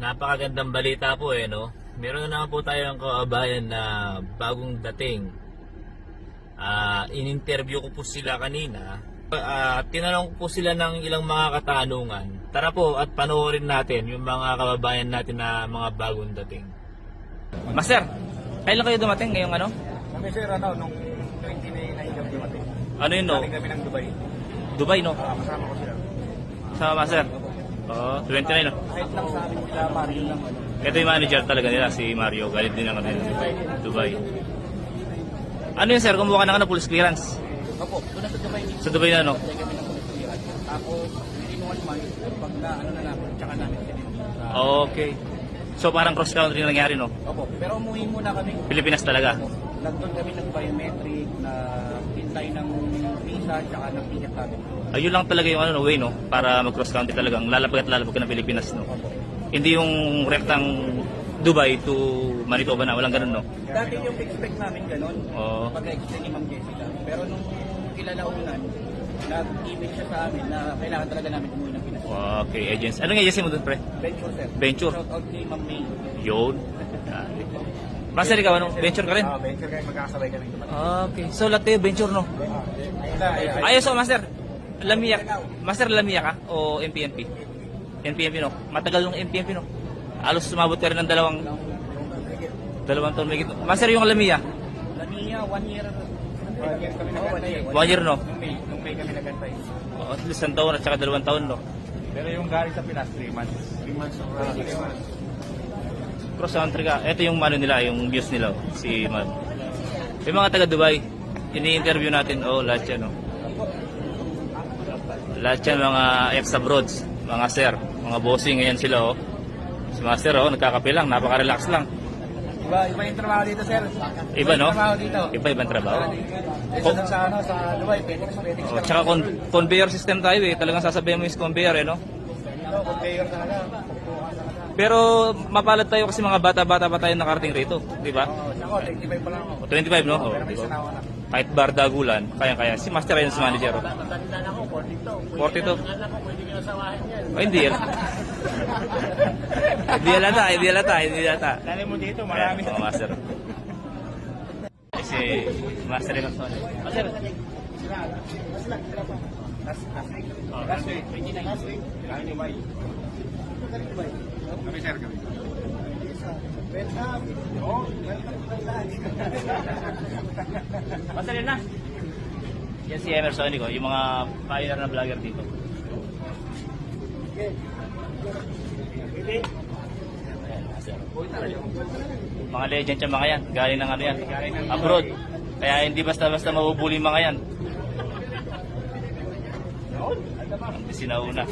napakagandang balita po eh, no? Meron na naman po tayong kababayan na bagong dating. Ah, in-interview ko po sila kanina. Ah, tinanong ko po sila ng ilang mga katanungan. Tara po at panoorin natin yung mga kababayan natin na mga bagong dating. Master, kailan kayo dumating ngayong ano? Kami sir, ano, nung 29 kami dumating. Ano yun no? Galing kami ng Dubai. Dubai no? Ah, kasama ko sila. Sa Master? Oo, 29 no? Kahit lang sa amin sila, Mario lang. Ano. Ito yung manager talaga nila, si Mario. Galit din ako din. Dubai. Ano yun sir? Kumuha ka ng ano, police clearance? Opo, doon na sa Dubai. Sa Dubai na no? Kaya kami ng kulituran. Tapos, within one month, pag na, ano na namin, tsaka namin. Okay. So parang cross country na nangyari no? Opo, pero umuwi muna kami. Pilipinas talaga. Nagdoon kami ng biometric, na hintay ng visa, tsaka ng ticket namin. Ayun lang talaga yung ano, no, way no? Para mag-cross country talagang lalapag at lalapag ka ng Pilipinas no? Opo. Hindi yung rektang Dubai to Manitoba na, walang ganun no? Dati yung expect namin ganun, Oo. pag-explain ni Ma'am Jessica. Pero nung kilalaunan, nag-email siya sa amin na kailangan talaga namin umuwi ng Pinas. Okay, agents. Anong agency mo doon pre? Venture, sir. Venture. Shout out kay Ma'am May. Yun. Master, ikaw anong venture ka rin? Ah, venture kayo, magkakasabay kami dumating. Okay. So lahat kayo venture no? Ayun. Ayos so master. Lamia. Master Lamia ka o MPNP? NPNP no. Matagal nung MPNP no. Alos sumabot ka rin ng dalawang dalawang taon may Master yung Lamia. Lamia, one year. One year kami nagantay. One year, no? Nung May, nung May kami nagantay. Oh, at least isang taon at saka dalawang taon no. Pero yung galing sa Pinas, 3 months. 3 months. Uh, 3 months. Cross country ka. Ito yung ano nila, yung views nila, oh, si Ma'am. Yung mga taga Dubai, ini-interview natin, oh, lahat yan, oh. Lahat yan, mga ex-abroads, mga sir, mga bossing, ngayon sila, oh. Si Master, oh, nagkakape lang, napaka-relax lang. Iba, iba yung trabaho dito, sir. Iba, no? yung trabaho dito. Iba-ibang trabaho. Ito oh. sa, ano, sa Dubai, Phoenix, Phoenix. Oh, tsaka con- conveyor system tayo, eh. Talagang sasabihin mo yung conveyor, eh, no? Ito, conveyor talaga. Pero mapalad tayo kasi mga bata-bata pa tayo nakarating rito, di ba? Oo, ako, 25 pa lang ako. O, 25, no? Oh, Pero may di ba? sanawa na. Kahit bar dagulan, kaya-kaya. Si Master ayun si manager. oh. Matanda na ako, 42. 42. Anak ko, pwede nyo asawahin yan. Oh, hindi yan. hindi yata, hindi hindi yata. Dali mo dito, Marami. Oh, master. Si Master yung Master. Master. Last, last week. Last week. 29. Last week. Kaya ni Bay. Kami sir kami. Welcome. Oh, welcome to Master yun na. Yan si Emerson ko, yung mga pioneer na vlogger dito. Ayan, master. Mga legend yung mga yan. Galing ng ano yan. Abroad. Kaya hindi basta-basta mabubuli mga yan. Sinauna.